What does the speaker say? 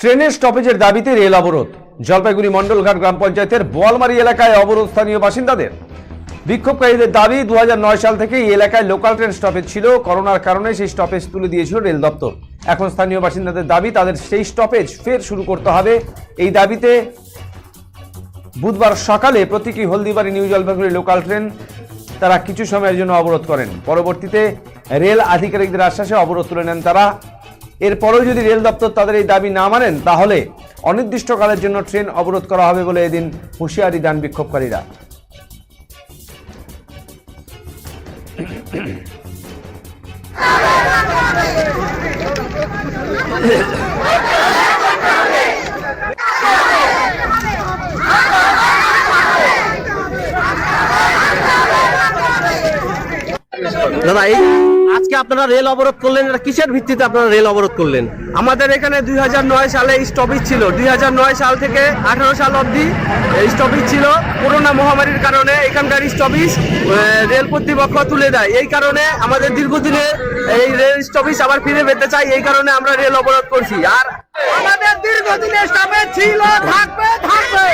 ট্রেনের স্টপেজের দাবিতে রেল অবরোধ। জলপাইগুড়ি মণ্ডলঘাট গ্রাম পঞ্চায়েতের বোয়ালমারি এলাকায় অবরোধ স্থানীয় বাসিন্দাদের। বিক্ষোভকারীদের দাবি দু হাজার নয় সাল থেকে এই এলাকায় লোকাল ট্রেন স্টপেজ ছিল। করোনার কারণে সেই স্টপেজ তুলে দিয়েছিল রেল দপ্তর। এখন স্থানীয় বাসিন্দাদের দাবি, তাদের সেই স্টপেজ ফের শুরু করতে হবে। এই দাবিতে বুধবার সকালে প্রতীকী Haldibari, New Jalpaiguri local train তারা কিছু সময়ের জন্য অবরোধ করেন। পরবর্তীতে রেল আধিকারিকদের আশ্বাসে অবরোধ তুলে নেন তারা। এরপরেও যদি রেল দপ্তর তাদের এই দাবি না মানেন, তাহলে অনির্দিষ্টকালের জন্য ট্রেন অবরোধ করা হবে বলে এদিন হুঁশিয়ারি দেন বিক্ষোভকারীরা। দাদা, এই আজকে আপনারা রেল অবরোধ করলেন এটা কিসের ভিত্তিতে আপনারা রেল অবরোধ করলেন? আমাদের এখানে দুই হাজার নয় সালে স্টপেজ ছিল। দুই হাজার নয় সাল থেকে আঠারো সাল অবধি স্টপেজ ছিল। করোনা মহামারীর কারণে এখানকার স্টপেজ রেল কর্তৃপক্ষ তুলে দেয়। এই কারণে আমাদের দীর্ঘদিনে এই রেল স্টপেজ আবার ফিরে পেতে চাই এই কারণে আমরা রেল অবরোধ করছি। আর আমাদের দীর্ঘদিনের স্টপেজ ছিল। থাকবে থাকবে।